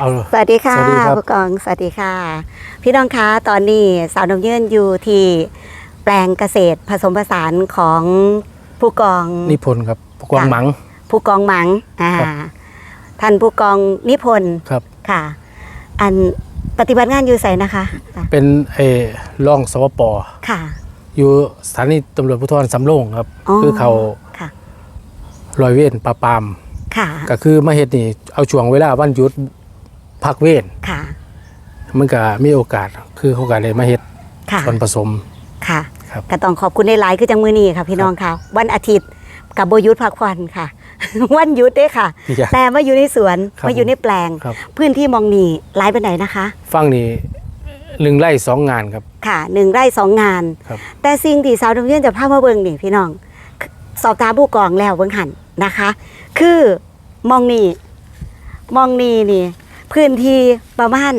เอาสวัสดีค่ะสวัสดีครับ ผู้กองสวัสดีค่ะ พี่น้องคะตอนนี้สาวนมยื่นอยู่ที่แปลงเกษตรผสมผสานของผู้กอง นิพนธ์ครับผู้กองจ้ะหมัง ผู้กองหมังอ่าครับ ท่านผู้กองนิพนธ์ครับ ค่ะ อันปฏิบัติงานอยู่ใส่นะคะจ้ะเป็นเออรองสวปค่ะ อยู่สถานีตำรวจภูธรสำโรงครับ อ๋อ คือเขาค่ะลอยเวรปราบปรามค่ะก็คือมาเฮ็ดนี่เอาช่วงเวลาวันหยุด พักเวรค่ะ มันก็มีโอกาสคือเขาก็เลยมาเฮ็ดค่ะ ส่วนผสม ค่ะครับ ก็ต้องขอบคุณในไลน์คือจังมือนี้ค่ะ พี่น้องค่ะ วันอาทิตย์กับโบหยุทธพักผ่อนค่ะ วันหยุดเด้ค่ะพี่ยาแต่มาอยู่ในสวนครับมาอยู่ในแปลง ครับ พื้นที่มองนีไลน์ไปไหนนะคะ ฟังนี่หนึ่งไร่สองงานครับ ค่ะหนึ่งไร่สองงาน ครับ แต่สิ่งที่สาวดำเนินจะพามาเบิ่งนี่พี่น้อง สอบถามผู้กองแล้วเบิ่งหันนะคะ คือมองนี่มองนี่นี่ พื้นที่ประมาณ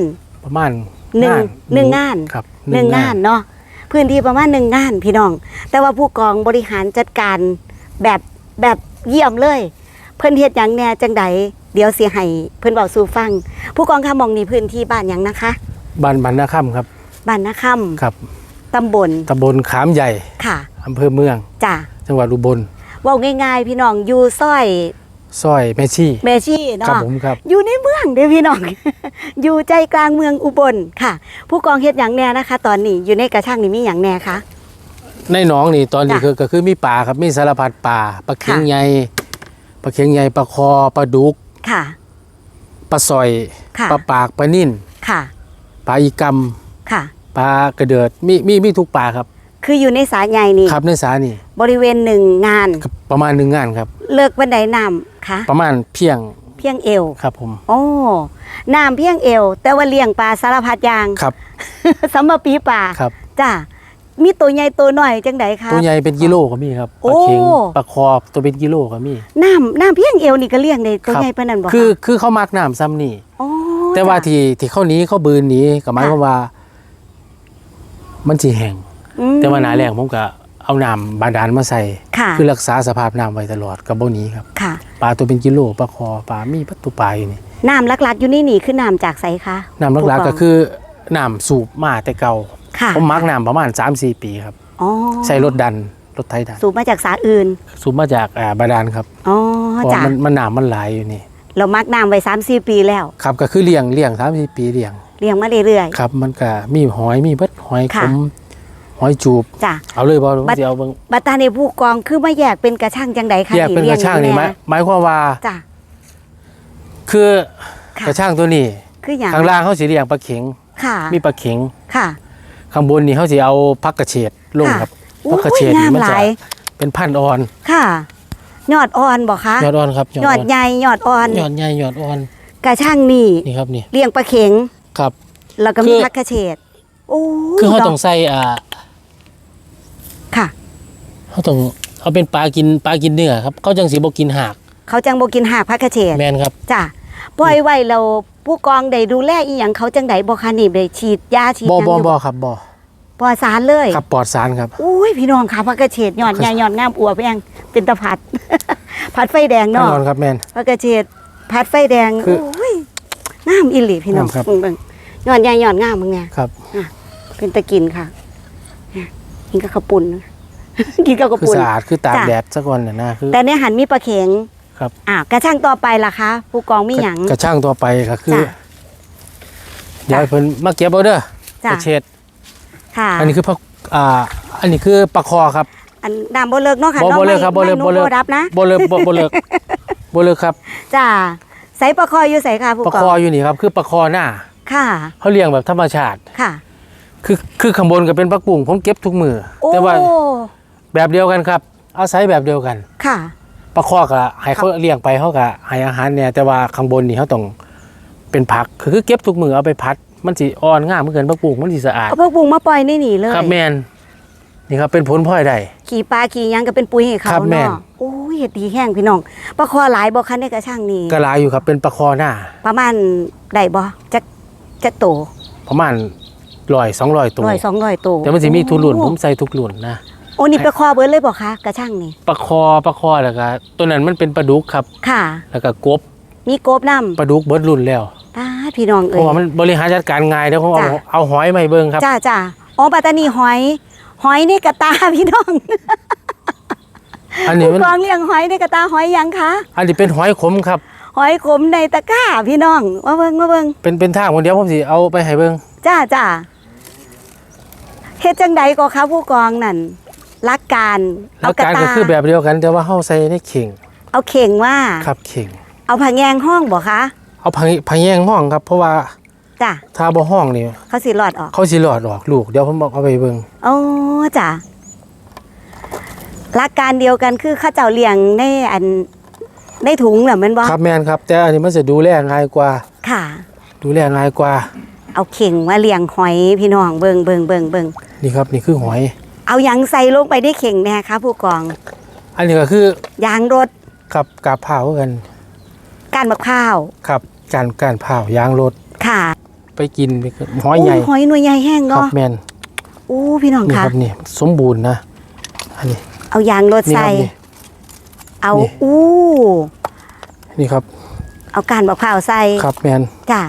ประมาณหนึ่งหนึ่งงานครับหนึ่งงานเนาะพื้นที่ประมาณหนึ่งงานพี่น้อง แต่ว่าผู้กองบริหารจัดการแบบแบบเยี่ยมเลย เพิ่นเฮ็ดหยังแหน่จังใดเดี๋ยวสิให้เพิ่นเว้าสู่ฟัง ผู้กองคะมองนี่พื้นที่บ้านหยังนะคะบ้านบ้านนาค่ำครับบ้านนาค่ครับำตำบลตำบลขามใหญ่ค่ะอำเภอเมืองจ้ะจังหวัดอุบลเว่าง่ายๆ พี่น้องอยู่ซอย ซอยแม่ชี่เมชี่ครับเนาะผมครับ อยู่ในเมืองเด้อพี่น้อง อยู่ใจกลางเมืองอุบลค่ะ ผู้กองเฮ็ดหยังแน่นะคะ ตอนนี้อยู่ในกระช่างนี่มีหยังแน่คะ ในหนองนี่ตอนนี้จ้ะคือก็คือมีปลาครับมีสารพัดปลาปลาเค็งค่ะ ใหญ่ปลาเค็งใหญ่ปลาคอปลาดุกค่ะ ปลาซอยค่ะ ปลาปากปลานิ่นค่ะ ปลาอีกค่ะำปลากระเดิดมีมีมีทุกปลาครับ คืออยู่ในสายใหญ่นี่ครับในสานี่บริเวณหนึ่งงานครับประมาณหนึ่งงานครับ เลิกบันไดน้ำคะประมาณเพียงเพียงเอวครับผมโอ้น้ำเพียงเอว แต่ว่าเลี้ยงปลาสารพัดอย่างครับสำหรับปีป่าครับจ้ามีตัวใหญ่ตัวน้อยจังไดคะตัวใหญ่เป็นกิโลก็มีครับปลาเค็งโอ้ปลาคอตัวเป็นกิโลก็มีน้ำน้ำเพียงเอวนี่ก็เลี้ยงได้ตัวครับใหญ่ปานนั้นบ่คะคือคือเขามักน้ำซ้ำนี่โอ้แต่ว่าจ้ะที่ที่เขาหนี้เขาบืนหนี้ก็หมายความว่า มันสิแห้งอืม แต่ว่าหนาแรงผมก็เอาน้ำบาดาลมาใส่ค่ะคือรักษาสภาพน้ำไว้ตลอดกับโบหนี้ครับค่ะปลาตัวเป็นกิโลปลาคอปลามีปัตตุปลาอยู่นี่น้ำลักๆอยู่นี่นี่คือน้ำจากไสคะน้ำลักผู้ๆก็คือน้ำสูบมาแต่เก่าค่ะผมมักน้ำประมาณ 3-4 ปีครับอ๋อใส่รถดันรถไถดันสูบมาจากสาอื่น สูบมาจากอ่าบาดาลครับอ๋อเพราะจ้ะมันมันน้ำมันหลายอยู่นี่ เรามักน้ำไว้สามสี่ปีแล้ว ครับก็คือเลี้ยงเลี้ยงสามสี่ปีเลี้ยงเลี้ยงมาเรื่อยครับ มันก็มีหอยมีเบิดหอยขค่ะม หอยจูบๆจ้ะเอาเลยบ่บัดสิเอาเบิ่งบัตตาในผู้กองคือมาแยกเป็นกระช่างจังใดคะแยกเป็นกระช่างนี่หมายหมายความว่าจ้ะคือค่ะกระช่างตัวนี้คืออย่างข้างล่างเขาสิเลี้ยงปลาเข็งค่ะ มีปลาเข็งค่ะ ข้างบนนี่เขาสิเอาพักกระเฉดลงค่ะครับโอ้พักกระเฉดยงานี่มมันหจะลายเป็นพันธุ์อ่อนค่ะยอดอ่อนบอกคะยอดอ่อนครับยอดใหญ่ยอดอ่อนยอดใหญ่ยอดอ่อนกระช่างนี่นี่ครับนี่เลี้ยงปลาเข็งครับ แล้วก็คืมีอพักกระเฉดโอ้คือเขาดกต้องใส่อ่าค่ะ เขาต้องเอาเป็นปลากินปลากินเนื้อครับเขาจังสีบกินหาก เขาจังบ่กินหากพักกระเฉดแมนครับจ้ะปล่อยไว้เราผู้กองได้ดูแลอีหยังเขาจังไดบ่คะนี่ได้ฉีดยาฉีดบอหยังบออยู่บอครับบอปลอดสารเลยครับปลอดสารครับอุ้ยพี่น้องค่ะพักกระเฉดยอดใหญ่ยอดงามอวบแพงเป็นตะผัด ผัดไฟแดงแน่เนาะนอนครับแมนพักกระเฉดผัดไฟแดงคือโอ้ยงามอีหลีพี่น้องงามครับเบิ่งๆยอดใหญ่ยอดงามมึงเนี่ยครับเป็นตะกินค่ะเนี่ยกินกับข้าวปุ้น กินกับข้าวคือปุ้นสะอาดคือตากจ้ะ แดดสักวันน่ะนะคือ แต่ในหันมีปลาเข็งครับ อ่ากระช่างต่อไปล่ะคะผู้กองมีหยังกระช่างตัวไปก็คือจ้ะ เดี๋ยวให้เพิ่นมาเก็บเอาเด้อจ้ะกระเช็ดค่ะ อันนี้คือพักอ่าอันนี้คือปลาคอครับ อันน้ำบ่เลิกเนาะค่ะบ่น้องบ่เลิไม่กครับบ่เลิกไม่บ่เลิกนุ่มรับนะบ่เลิกบ่บ่เลิกบ่เลิกครับจ้าใส่ปลาคออยู่ใส่ค่ะผู้ปลากองคออยู่นี่ครับ คือปลาคอหน้าค่ะเขาเลี้ยงแบบธรรมชาติ ค่ะ คือคือข้างบนก็เป็นปลากุ้งผมเก็บทุกมือโอ้แต่ว่า แบบเดียวกันครับ อาศัยแบบเดียวกัน ค่ะ ปลาคอก็ให้เขาเลี้ยงไปเขาก็ให้อาหารเนี่ยแต่ว่าข้างบนนี่เขาต้องเป็นผักคือคือเก็บทุกมือเอาไปพัด มันสิอ่อนง่ามเหมือนกันปลากุ้งมันสิสะอาดเอาพวกบุงมาปล่อยในนี่เลยครับแมนนี่ครับเป็นผลพลอยได้ขี่ปลาขี่หยังก็เป็นปุ๋ยให้เขาครับแม่นเนาะโอ้ยเฮ็ดดีแห้งพี่น้องปลาคอหลายบ่คันในกระช่างนี่กระลายอยู่ครับเป็นปลาคอหน้า ประมาณได้บ่จักจักโตประมาณร้อยสองร้อยตัวร้อยสองร้อยโตแต่มันสิมีทุกรุ่นโอ้ผมใส่ทุกรุ่นนะ โอ้นี่ปลาคอเบิดเลยบ่คะกระช่างนี่ปลาคอปลาคอแล้วก็ตัวนั้นมันเป็นปลาดุกครับ ค่ะ แล้วก็กบมีกบนํปลาดุกเบิดรุ่นแล้วป้าดพี่น้องเพเอ้ราะว่ามันบริหารจัดการง่ายเดี๋ยวผมเอาจ้ะเอาหอยมาให้เบิ่งครับจ้าจ้าอ๋อปัตตานีหอย หอยในกระตาพี่น้องอันนี้ผู้มันกองเลี้ยงหอยในกระตาหอยยังคะ อันนี้เป็นหอยขมครับ หอยขมในตะกร้าพี่น้องมาเบิ่งมาเบิ่งเป็นเป็นทางคนเดียวผมสิเอาไปให้เบิ่งจ้าจ้าเฮ็ดจังใดก็คะผู้กองนั่น ลักการแล้วการก็คือแบบเดียวกันแต่ว่าเฮาใส่ในเข่ง เอาเข่งว่าครับเข่ง เอาผักแยงห้องบ่คะเอาพังพังแยงห้องครับ เพราะว่าจ้าถ้าบ่ห้องนี่เขาสิรอดออก เขาสิหลอดออกลูกเดี๋ยวผมบอกเอาไปเบิ่งโอ้จ้ะหลักการเดียวกันคือเข้าเจ้าเลี้ยงในอันในถุงน่ะแมันบ่ครับแม่นครับ แต่อันนี้มันจะดูแลง่ายกว่า ค่ะ ดูแลง่ายกว่า เอาเข่งมาเลี้ยงหอยพี่น้องเบิงเบิงเบิงเบิงนี่ครับนี่คือหอย เอาหยังใส่ลงไปในเข่งแน่คะผู้กอง อันนี้ก็คือยางรถครับกาบเผาวกันก้านมะพร้าวครับการการเผาวยางรถค่ะไปกินไปกินหอยใหญ่โหอยหน่วยใหญ่แห้งครับเนาะแม่นอู้พี่น้องนี่ค่ะครับนี่สมบูรณ์นะอันนี้เอายางรถนี่คใส่รับนี่ เอานี่ อู้นี่ครับเอาก้านมะพร้าวใส่ครับแมนจ้ะ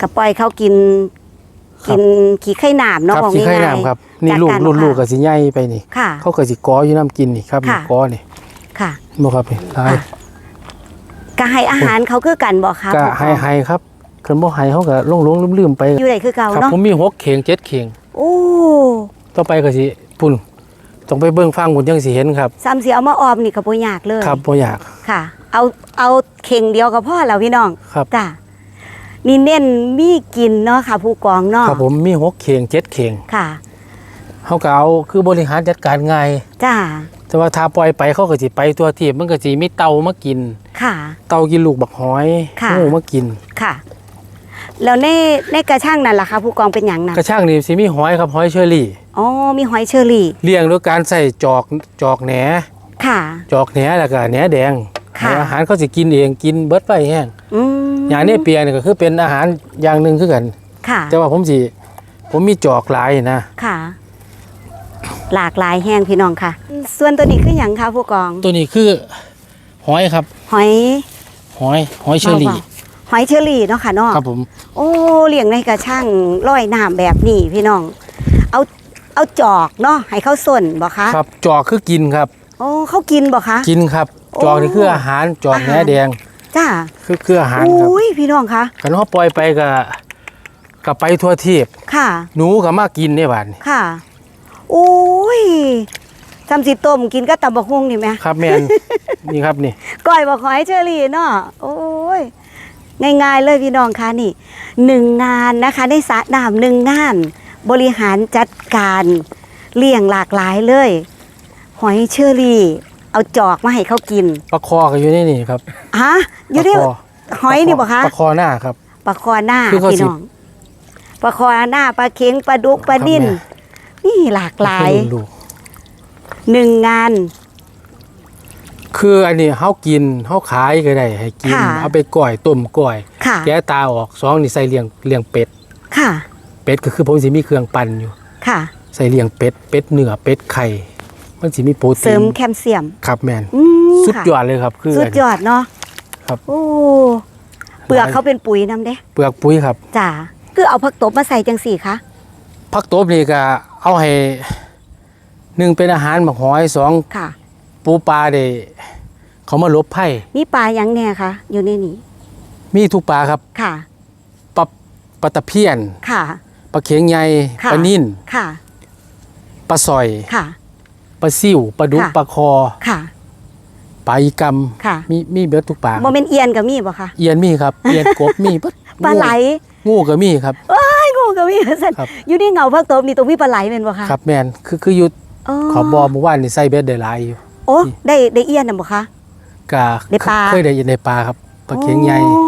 กระปล่อยเขากินครับ กินขี้ไข่หนามคเนาะรับของขี้ไข่ง่ายๆน้ำครับนี่จากลูกการรุ่นมะพร้าวลูกก็สิใหญ่ไปนี่ ค่ะ เขาก็สิกออยู่น้ำกินนี่ครับนี่ค่ะ กอนี่ค่ะ บ่ครับนี่ลายค่ะก็ให้อาหารเขาคือกันบอกค่ะก็ผู้กองให้ให้ครับคันบ่ให้เขาก็ลงๆลืมๆไปอยู่ไหนคือเก่าครับเนาะผมมีหกเข่งเจ็ดเข่งโอ้ต่อไปก็สิปุ่นต้องไปเบิ่งฟังคุณจังสิเห็นครับ ซ้ำเสียเอามาออมนี่ก็บ่ยากเลยครับบ่อยากค่ะ เอาเอาเข่งเดียวก็พอแล้วพี่น้องครับ จ้ะ นี่เน้นมีกินเนาะค่ะผู้กองเนาะครับผมมีหกเข่งเจ็ดเข่งค่ะเขาก็เอาคือบริหารจัดการง่ายจ้าแต่ว่าถ้าปล่อยไปเขาก็สิไปตัวที่มันก็สิมีเต่ามากิน ค่ะ เต่ากินลูกบักหอยค่ะงูมากินค่ะ แล้วในในกระช่างนั่นล่ะคะผู้กองเป็นหยังนะกระช่างนี่สิมีหอยครับหอยเชอรี่อ๋อมีหอยเชอรี่เลี้ยงด้วยการใส่จอกจอกแหนค่ะ จอกแหนแล้วก็แหนแดงค่ะให้อาหารเขาสิกินเองกินเบิดไปแห้งอืม อย่างนี้เปียนี่ก็คือเป็นอาหารอย่างหนึ่งคือกัน ค่ะ แต่ว่าผมสิผมมีจอกหลายนะ ค่ะ หลากหลายแห้งพี่น้องค่ะ ส่วนตัวนี้คือหยังคะผู้กอง ตัวนี้คือหอยครับ หอย หอยหอยเชอรี่หอยเชอรี่เนาะค่ะเนาะครับผม โอ้เลี้ยงในกระช่างร้อยน้ำแบบนี้พี่น้อง เอาเอาจอกเนาะให้เขาส่วนบ่คะครับ จอกคือกินครับ โอ้เขากินบ่คะ กินครับโอ้จอกนี่คืออาหารจอกแหนอาหารแดง จ้าคือคืออาหารครับอุ้ยพี่น้องคะกันเขาปล่อยไปก็ก็ไปทั่วทีบค่ะ หนูก็มากินในบ้านนี่ค่ะโอ้ยทำสิต้มกินก็ตำบักฮุ่งนี่ไหมครับแม่นนี่ครับนี่ก้อยบอกหอยเชอรี่เนาะโอ้ยง่ายๆเลยพี่น้องคะนี่หนึ่งงานนะคะได้สระน้ำหนึ่งงาน บริหารจัดการเลี้ยงหลากหลายเลย หอยเชอรี่ เอาจอกมาให้เขากินปลาคอก็อยู่ในนี่ครับฮะอยู่ที่ปลาคอหอยนี่บอกคะปลาคอหน้าครับ ปลาคอหน้าคือเขาพี่สิ น้องปลาคอหน้าปลาเค็งปลาดุกปลาดิ้นครับแม่นี่หลากหลายลูกหนึ่งงาน คืออันนี้เฮากินเฮาขายก็ได้ให้กิน ค่ะ เอาไปก้อยต้มก้อยค่ะแกะตาออกสองนี่ใส่เลี้ยงเลี้ยงเป็ด ค่ะเป็ดก็คือผมสิมีเครื่องปั่นอยู่ ค่ะ ใส่เลี้ยงเป็ด เป็ดเนื้อเป็ดไข่ มันสิมีโปรตีนเสริมแคลเซียมครับแม่นอืมสุดค่ะยอดเลยครับ คือ สุดยอดเนาะครับ โอ้เปลือกเขาเป็นปุ๋ยน้ำเด้เปลือกปุ๋ยครับจ้าคือเอาผักตบมาใส่จังสี่คะผักตบนี่ก็เอาให้หนึ่งเป็นอาหารหมักหอยสองค่ะ ปูปลาได้เขามาลบไผ่มีปลาหยังแน่คะอยู่ในนี้มีทุกปลาครับค่ะปลาปลาตะเพียนค่ะปลาเข็งใหญ่ค่ะปลานิ่นค่ะปลาสอยค่ะป ลาซิ่วปลาดุกค่ะ ปลาคอค่ะ ปลาอีกค่ะำมีมีเบิดทุกปลาโมเมนเอียนกับมีบ่คะเอียนมีครับเอียนกบมีเบิดปลาไหลงูก็มีครับ ไอ้งูกับมีสันครับ อยู่ในเงาผักตบนี่ตรงมีปลาไหลเป็นบ่คะครับแมนคือคืออยู่อ๋อขอบบ่อเมื่อวานนี่ใส่เบ็ดได้หลายอยู่โอ้ได้ได้เอียนน่ะบ่คะ กะได้ปลา เคยได้ยินในปลาครับปลาเข็งใหญ่ โอ้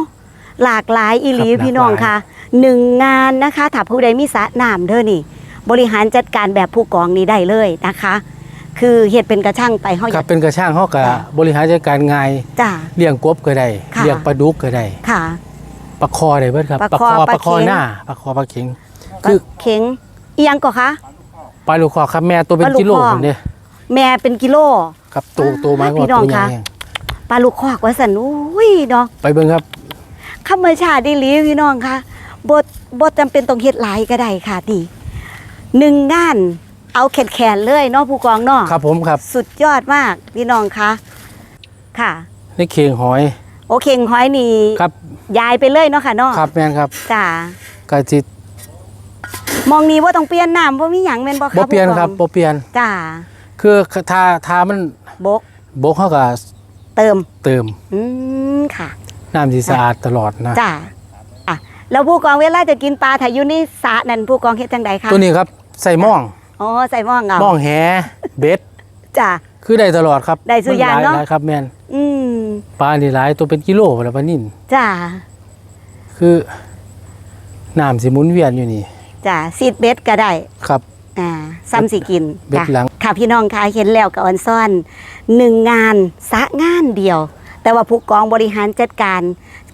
หลากหลายอีหลีครับพี่น้องหลากหลาย ค่ะหนึ่งงานนะคะถ้าผู้ใดมีสระน้ำเด้อนี่ บริหารจัดการแบบผู้กองนี้ได้เลยนะคะ คือเฮ็ดเป็นกระช่างไปเฮาอครัยาบกเป็นกระช่างเฮาก็ค่ะบริหารจัดการง่ายจ้า เลี้ยงกบก็ได้ค่ะ เลี้ยงปลาดุกก็ได้ค่ะ ปลาคอได้เบิดครับปลาคอปปลาลาคอเข็ง หน้าปลาคอปลาเข็งคืคืออเข็งอีหยังก็คะ ปลาลูกคอครับแม่ตัวเป็นปลาลูกกิโลคอคนเด้แม่เป็นกิโล ครับโตโตมากกว่าพี่น้องตัวใหญ่คะ แห้งปลาลูกคอกว่าสันอุ้ยเนาะไปเบิ่งครับ ธรรมชาติดีหลีพี่น้องค่ะบทบทจำเป็นต้องเฮ็ดหลายก็ได้ค่ะดีหนึ่งงาน เอาแขนแขนๆเลยเนาะผู้กองเนาะครับผมครับ สุดยอดมากพี่น้องคะค่ะในเคียงหอย โอเคงหอยนี่ครับยายไปเลยเนาะค่ะเนาะครับแม่นครับจ้าก็สิมองนี้ว่าต้องเปลี่ยนน้ำว่ามีหยังแม่นบ่คะบ่เปลี่ยนผู้กองครับบ่เปลี่ยน จ้าคือทาทามันบกบกเขาก็เติมเติมอืมค่ะ น้ำสิสะอาดตลอดนะ จ้าอะแล้วผู้กองเวลาจะกินปลาถ้าอยู่ในสระนั่นผู้กองเฮ็ดจังใดคะ ตัวนี้ครับใส่หม่อง อ๋อใส่หม้องเอาหม่องแหเบ็ดจ้าคือได้ตลอดครับได้สุอย่างมัหลเนาะ หลครับแม่นอืมปลานี่หลายตัวเป็นกิโลแล้วปลานิ่นจ้าคือน้ำสิหมุนเวียนอยู่นี่จ้าซีดเบ็ดก็ได้ ครับ อ่าซ้ำสิกินเบ็ดจ้ะหลัง ค่ะพี่น้องคะเห็นแล้วกับออนซ่อนหนึ่งงานสะงานเดียว แต่ว่าผู้กองบริหารจัดการ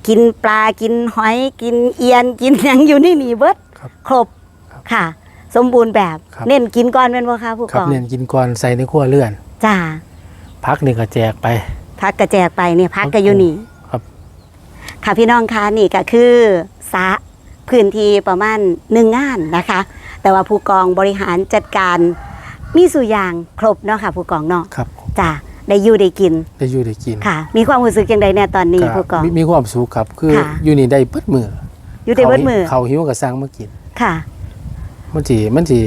กินปลากินหอยกินเอียนกินหยังอยู่นี่นี่เบิดครับ ครบค่ะ สมบูรณ์แบบครับ เน้นกินก่อนเป็นบ่คะผู้ครักบองเน้นกินก่อนใส่ในขั้วเลื่อน จ้าพักนี่ก็แจกไป พักกระแจกไปเนี่ยพักกระอยู่นี่ครับ ค่ะพี่น้องคะนี่ก็คือสระพื้นที่ประมาณหนึ่งงานนะคะ แต่ว่าผู้กองบริหารจัดการมีสุอย่างครบเนาะค่ะผู้กองเนาะครับจ้าได้อยู่ได้กินได้อยู่ได้กินค่ะ มีความรู้สึกยังไงเนี่ยตอนนี้ก็ผู้กอง มีมีความสุขครับ คือค่ะ อยู่นี่ได้เปิดมืออยู่ในเบิดมือเขาหิวก็สั่งมากิน ค่ะ มันสิมันสิ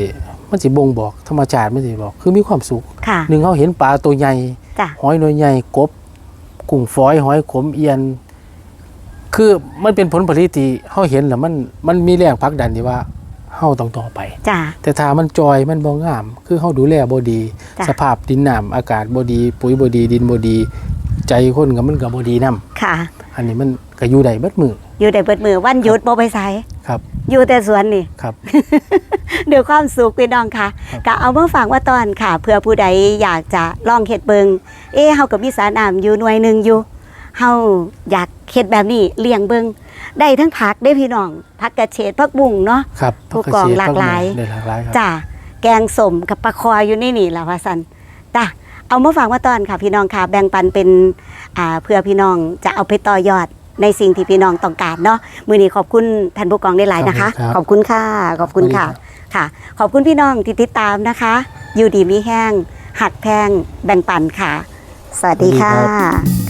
มันสิบ่งบอกธรรมชาติมันสิบอก คือมีความสุขค่ะ หนึ่งเขาเห็นปลาตัวใหญ่จ้ะ หอยหน่วยใหญ่กบกุ้งฝอยหอยขมเอียน คือมันเป็นผลผลิตที่เขาเห็นแล้วมันมันมีแรงผลักดันที่ว่าเฮาต้องต่อไป จ้าแต่ถ้ามันจอยมันบ่งาม คือเฮาดูแลบ่ดี จ้ะ สภาพดินน้ำอากาศบ่ดี ปุ๋ยบ่ดีดินบ่ดี ใจคนก็มันก็บ่ดีนํค่ะ อันนี้มันก็อยู่ได้เบิดมืออยู่ในเบิดมือวันหยุดบ่ไปไสครับ อยู่แต่สวนนี่ครับ เดี๋ยวความสุขพี่น้องค่ะครับก็เอามาฝากว่าตอนค่ะ เพื่อผู้ใดอยากจะลองเฮ็ดเบิงเอ๊ะเฮากับมีสาน้ำอยู่หน่วยหนึงอยู่เฮาอยากเฮ็ดแบบนี้เลี้ยงเบิงได้ทั้งผักได้พี่น้องผักกระเฉดผักบุ้งเนาะครับผู้กองหลากหลายได้หลากหลายครับจ้าแกงสมกับปลาคออยู่ในนี่ล่ะว่าซั่นจ้า เอามาฝากว่าตอนค่ะพี่น้องค่ะ แบ่งปันเป็นอ่าเพื่อพี่น้องจะเอาไปต่อยอดในสิ่งที่พี่น้องต้องการเนาะมื้อนี้ขอบคุณท่านผู้กองได้หลายนะคะครับขอบคุณค่ะขอบคุณค่ะค่ะ ขอบคุณพี่น้องที่ติดตามนะคะ อยู่ดีมีแห้งหักแพงแบ่งปันค่ะ สวัสดีสวัสดีค่ครับะ